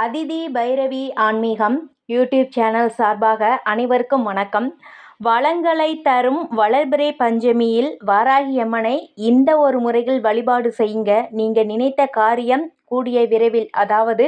அதிதி பைரவி ஆன்மீகம் YouTube channel சார்பாக அனைவருக்கும் வணக்கம். வளங்களை தரும் வளர்பிறை பஞ்சமியில் வாராகி அம்மனை இந்த ஒரு முறையில் வழிபாடு செய்யுங்க. நீங்கள் நினைத்த காரியம் கூடிய விரைவில் அதாவது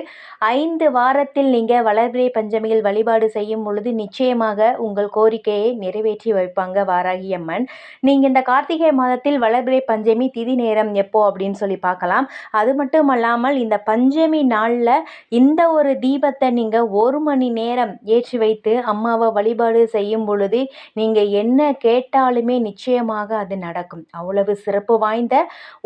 ஐந்து வாரத்தில் நீங்கள் வளர்பிறை பஞ்சமியில் வழிபாடு செய்யும் பொழுது நிச்சயமாக உங்கள் கோரிக்கையை நிறைவேற்றி வைப்பாங்க வாராகி அம்மன். நீங்கள் இந்த கார்த்திகை மாதத்தில் வளர்பிறை பஞ்சமி திதி நேரம் எப்போ அப்படின்னு சொல்லி பார்க்கலாம். அது மட்டும் அல்லாமல் இந்த பஞ்சமி நாளில் இந்த ஒரு தீபத்தை நீங்கள் ஒரு மணி நேரம் ஏற்றி வைத்து அம்மாவை வழிபாடு செய்யும் பொழுது நீங்கள் என்ன கேட்டாலுமே நிச்சயமாக அது நடக்கும். அவ்வளவு சிறப்பு வாய்ந்த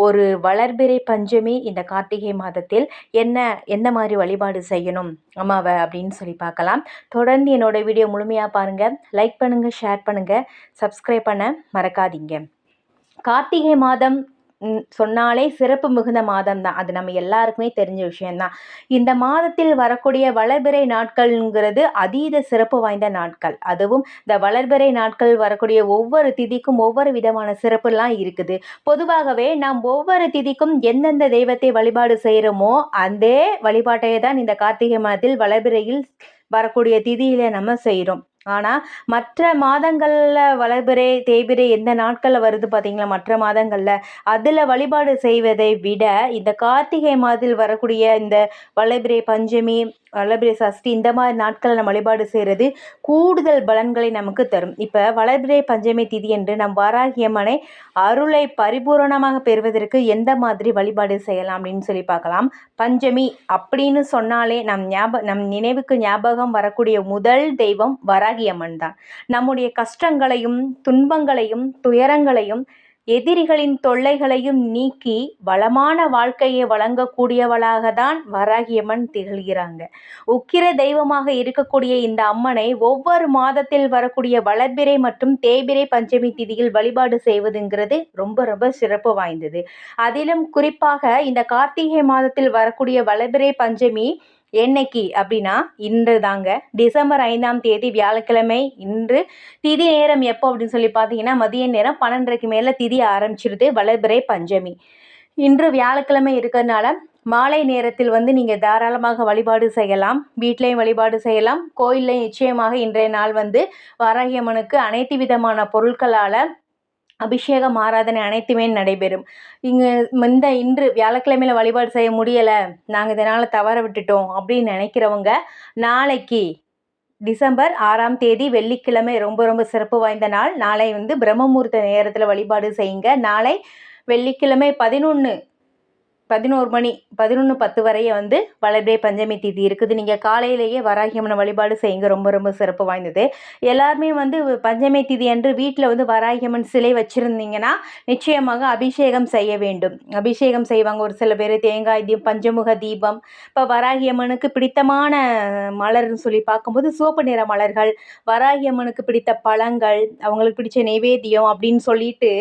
ஒரு வளர்பிறை பஞ்சமி இந்த கார்த்திகை மாதத்தில் மாதத்தில் என்ன எந்த மாதிரி வழிபாடு செய்யணும் அம்மாவை அப்படின்னு சொல்லி பார்க்கலாம். தொடர்ந்து என்னோடய வீடியோ முழுமையாக பாருங்கள் லைக் பண்ணுங்கள் ஷேர் பண்ணுங்கள் சப்ஸ்கிரைப் பண்ண மறக்காதீங்க. கார்த்திகை மாதம் சொன்னாலே சிறப்பு மிகுந்த மாதம் தான். அது நம்ம எல்லாருக்குமே தெரிஞ்ச விஷயந்தான் இந்த மாதத்தில் வரக்கூடிய வளர்பிறை நாட்கள்ங்கிறது அதீத சிறப்பு வாய்ந்த நாட்கள். அதுவும் இந்த வளர்பிறை நாட்கள் வரக்கூடிய ஒவ்வொரு திதிக்கும் ஒவ்வொரு விதமான சிறப்புலாம் இருக்குது. பொதுவாகவே நாம் ஒவ்வொரு திதிக்கும் எந்தெந்த தெய்வத்தை வழிபாடு செய்கிறோமோ அந்த வழிபாட்டையே தான் இந்த கார்த்திகை மாதத்தில் வளர்பிறையில் வரக்கூடிய திதியில் நம்ம செய்கிறோம் ஆனால் மற்ற மாதங்களில் வளர்பிறை தேய்பிறை எந்த நாட்களில் வருது பார்த்தீங்களா மற்ற மாதங்களில். அதில் வழிபாடு செய்வதை விட இந்த கார்த்திகை மாதத்தில் வரக்கூடிய இந்த வளர்பிறை பஞ்சமி வளர்பிறை சஷ்டி இந்த மாதிரி நாட்களில் நம்ம வழிபாடு செய்கிறது கூடுதல் பலன்களை நமக்கு தரும். இப்போ வளர்பிறை பஞ்சமி திதி என்று நம் வாராகியம்மனை அருளை பரிபூரணமாக பெறுவதற்கு எந்த மாதிரி வழிபாடு செய்யலாம் அப்படின்னு சொல்லி பார்க்கலாம். பஞ்சமி அப்படின்னு சொன்னாலே நம் ஞாபகம் நம் நினைவுக்கு ஞாபகம் வரக்கூடிய முதல் தெய்வம் வராகியம்மன் தான். நம்முடைய கஷ்டங்களையும் துன்பங்களையும் துயரங்களையும் எதிரிகளின் தொல்லைகளையும் நீக்கி வளமான வாழ்க்கையை வழங்கக்கூடியவளாக தான் வராகியம்மன் திகழ்கிறாங்க. உக்கிர தெய்வமாக இருக்கக்கூடிய இந்த அம்மனை ஒவ்வொரு மாதத்தில் வரக்கூடிய வளர்பிறை மற்றும் தேய்பிறை பஞ்சமி திதியில் வழிபாடு செய்வதுங்கிறது ரொம்ப ரொம்ப சிறப்பு வாய்ந்தது. அதிலும் குறிப்பாக இந்த கார்த்திகை மாதத்தில் வரக்கூடிய வளர்பிறை பஞ்சமி என்னைக்கு அப்படின்னா இன்று தாங்க டிசம்பர் ஐந்தாம் தேதி வியாழக்கிழமை இன்று. திதி நேரம் எப்போ அப்படின்னு சொல்லி பார்த்தீங்கன்னா மதிய நேரம் பன்னெண்டரைக்கு மேலே திதி ஆரம்பிச்சிருது. வளர்பிறை பஞ்சமி. இன்று வியாழக்கிழமை இருக்கிறதுனால மாலை நேரத்தில் வந்து நீங்கள் தாராளமாக வழிபாடு செய்யலாம். வீட்லேயும் வழிபாடு செய்யலாம். கோயில்லையும் நிச்சயமாக இன்றைய நாள் வந்து வாராகியம்மனுக்கு அனைத்து விதமான பொருட்களால் அபிஷேகம் ஆராதனை அனைத்துமே நடைபெறும். இங்கே இந்த இன்று வியாழக்கிழமையில் வழிபாடு செய்ய முடியலை. நாங்கள் இதனால் தவற விட்டுட்டோம் அப்படின்னு நினைக்கிறவங்க நாளைக்கு டிசம்பர் ஆறாம் தேதி வெள்ளிக்கிழமை ரொம்ப ரொம்ப சிறப்பு வாய்ந்த நாள். நாளை வந்து பிரம்மமுகூர்த்த நேரத்தில் வழிபாடு செய்யுங்க. நாளை வெள்ளிக்கிழமை பதினொன்று பதினோரு மணி பதினொன்று பத்து வரைய வந்து வளர்பிறை பஞ்சமி தீதி இருக்குது. நீங்கள் காலையிலேயே வராகியம்மனை வழிபாடு செய்யுங்க. ரொம்ப ரொம்ப சிறப்பு வாய்ந்தது. எல்லாருமே வந்து பஞ்சமி தீதி அன்று வீட்டில் வந்து வராகியம்மன் சிலை வச்சுருந்தீங்கன்னா நிச்சயமாக அபிஷேகம் செய்ய வேண்டும். அபிஷேகம் செய்வாங்க. ஒரு சில பேர் தேங்காய் தீபம் பஞ்சமுக தீபம். இப்போ வராகியம்மனுக்கு பிடித்தமான மலர்னு சொல்லி பார்க்கும்போது சிவப்பு நிற மலர்கள் வராகியம்மனுக்கு பிடித்த பழங்கள் அவங்களுக்கு பிடிச்ச நைவேத்தியம் அப்படின்னு சொல்லிட்டு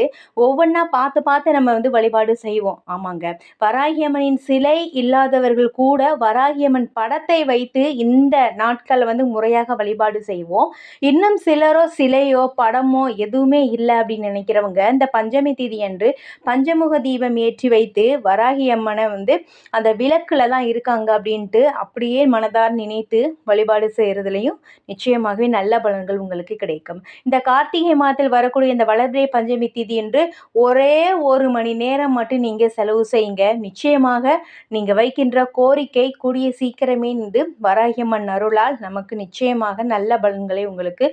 ஒவ்வொன்றா பார்த்து பார்த்து நம்ம வந்து வழிபாடு செய்வோம். ஆமாங்க. வர வராகியம்மனின் சிலை இல்லாதவர்கள் கூட வராகியம்மன் படத்தை வைத்து இந்த நாட்களை வந்து முறையாக வழிபாடு செய்வோம். இன்னும் சிலரோ சிலையோ படமோ எதுவுமே இல்லை அப்படின்னு நினைக்கிறவங்க இந்த பஞ்சமி தீதி அன்று பஞ்சமுக தீபம் ஏற்றி வைத்து வராகியம்மனை வந்து அந்த விளக்கில் தான் இருக்காங்க அப்படின்ட்டு அப்படியே மனதார் நினைத்து வழிபாடு செய்கிறதுலையும் நிச்சயமாகவே நல்ல பலன்கள் உங்களுக்கு கிடைக்கும். இந்த கார்த்திகை மாதத்தில் வரக்கூடிய இந்த வளர்பிறை பஞ்சமி தீதி என்று ஒரே ஒரு மணி நேரம் மட்டும் நீங்கள் செலவு செய்யுங்க. நிச்சயமாக நீங்கள் வைக்கின்ற கோரிக்கை கூடிய சீக்கிரமே இருந்து வராகியம்மன் அருளால் நமக்கு நிச்சயமாக நல்ல பலன்களை உங்களுக்கு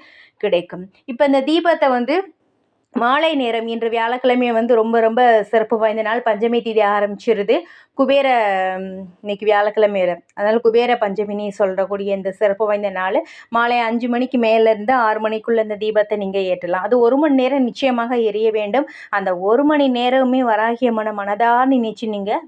கிடைக்கும். இப்போ இந்த தீபத்தை வந்து மாலை நேரம் இன்று வியாழக்கிழமை வந்து ரொம்ப ரொம்ப சிறப்பு வாய்ந்த நாள். பஞ்சமி தீதி ஆரம்பிச்சிருது. குபேர இன்னைக்கு வியாழக்கிழமை அதனால் குபேர பஞ்சமினி சொல்கிறக்கூடிய இந்த சிறப்பு வாய்ந்த நாள் மாலை அஞ்சு மணிக்கு மேலேருந்து ஆறு மணிக்குள்ளே இந்த தீபத்தை நீங்கள் ஏற்றலாம். அது ஒரு மணி நேரம் நிச்சயமாக எரிய வேண்டும். அந்த ஒரு மணி நேரமே வராகிய மன மனதாக நினைச்சு நீங்கள்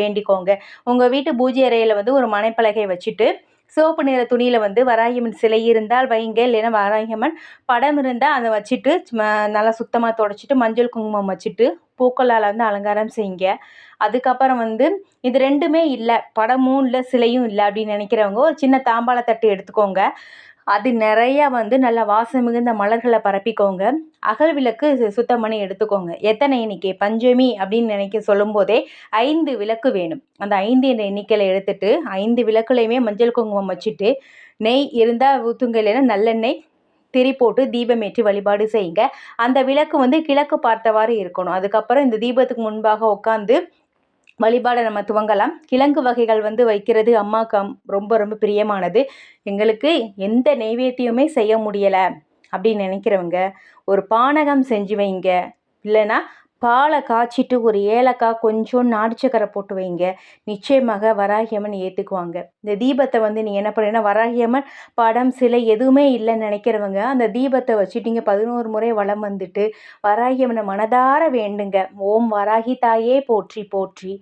வேண்டிக்கோங்க. உங்கள் வீட்டு பூஜை அறையில் வந்து ஒரு மனைப்பலகை வச்சுட்டு சிவப்பு நிற துணியில் வந்து வராகியம்மன் சிலை இருந்தால் வைங்க இல்லைன்னா வராகியம்மன் படம் இருந்தால் அதை வச்சுட்டு நல்லா சுத்தமாக தொடச்சிட்டு மஞ்சள் குங்குமம் வச்சுட்டு பூக்களால் வந்து அலங்காரம் செய்யுங்க. அதுக்கப்புறம் வந்து இது ரெண்டுமே இல்லை படமும் இல்லை சிலையும் இல்லை அப்படின்னு நினைக்கிறவங்க ஒரு சின்ன தாம்பாள தட்டு எடுத்துக்கோங்க. அது நிறையா வந்து நல்லா வாசம் மிகுந்த மலர்களை பரப்பிக்கோங்க. அகல் விளக்கு சுத்தம் பண்ணி எடுத்துக்கோங்க. எத்தனை எண்ணிக்கை? பஞ்சமி அப்படின்னு நினைக்க சொல்லும்போதே ஐந்து விளக்கு வேணும். அந்த ஐந்து என்ற எண்ணிக்கையில் எடுத்துட்டு ஐந்து விளக்குலையுமே மஞ்சள் குங்குமம் வச்சுட்டு நெய் இருந்தால் ஊற்றுங்க இல்லைன்னா நல்லெண்ணெய் திரி போட்டு தீபம் ஏற்றி வழிபாடு செய்யுங்க. அந்த விளக்கு வந்து கிழக்கு பார்த்தவாறு இருக்கணும். அதுக்கப்புறம் இந்த தீபத்துக்கு முன்பாக உட்காந்து வழிபாடை நம்ம துவங்கலாம். கிழங்கு வகைகள் வந்து வைக்கிறது அம்மாவுக்கு ரொம்ப ரொம்ப பிரியமானது. எங்களுக்கு எந்த நெய்வேத்தியமே செய்ய முடியலை அப்படின்னு நினைக்கிறவங்க ஒரு பானகம் செஞ்சு வைங்க. இல்லைன்னா பாலை காய்ச்சிட்டு ஒரு ஏலக்காய் கொஞ்சம் நாடிச்சக்கரை போட்டு வைங்க. நிச்சயமாக வராகியம்மன் ஏற்றுக்குவாங்க இந்த தீபத்தை வந்து நீங்கள் என்ன பண்ணுறீங்கன்னா வராகியம்மன் படம் சிலை எதுவுமே இல்லைன்னு நினைக்கிறவங்க அந்த தீபத்தை வச்சுட்டு நீங்கள் பதினோரு முறை வளம் வந்துட்டு வராகியம்மனை மனதார வேண்டுங்க. ஓம் வராகி தாயே போற்றி போற்றி.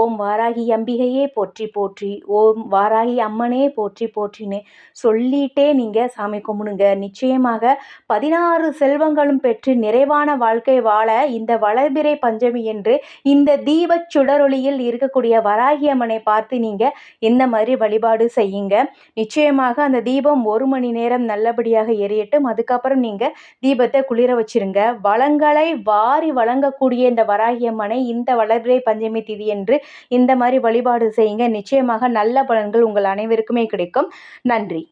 ஓம் வாராகி அம்பிகையே போற்றி போற்றி. ஓம் வாராகி அம்மனே போற்றி போற்றின்னு சொல்லிட்டே நீங்கள் சாமி கும்பிடுங்க. நிச்சயமாக பதினாறு செல்வங்களும் பெற்று நிறைவான வாழ்க்கை வாழ இந்த வள வளர்பிறை பஞ்சமி என்று இந்த தீபச் சுடரொளியில் இருக்கக்கூடிய வராகி அம்மனை பார்த்து நீங்கள் இந்த மாதிரி வழிபாடு செய்யுங்க? நிச்சயமாக அந்த தீபம் ஒரு மணி நேரம் நல்லபடியாக எரியட்டும். அதுக்கப்புறம் நீங்கள் தீபத்தை குளிர வச்சிருங்க. வளங்களை வாரி வழங்கக்கூடிய இந்த வராகி அம்மனை இந்த வளர்பிறை பஞ்சமி திதி என்று இந்த மாதிரி வழிபாடு செய்யுங்க. நிச்சயமாக நல்ல பலன்கள் உங்கள் அனைவருக்குமே கிடைக்கும். நன்றி.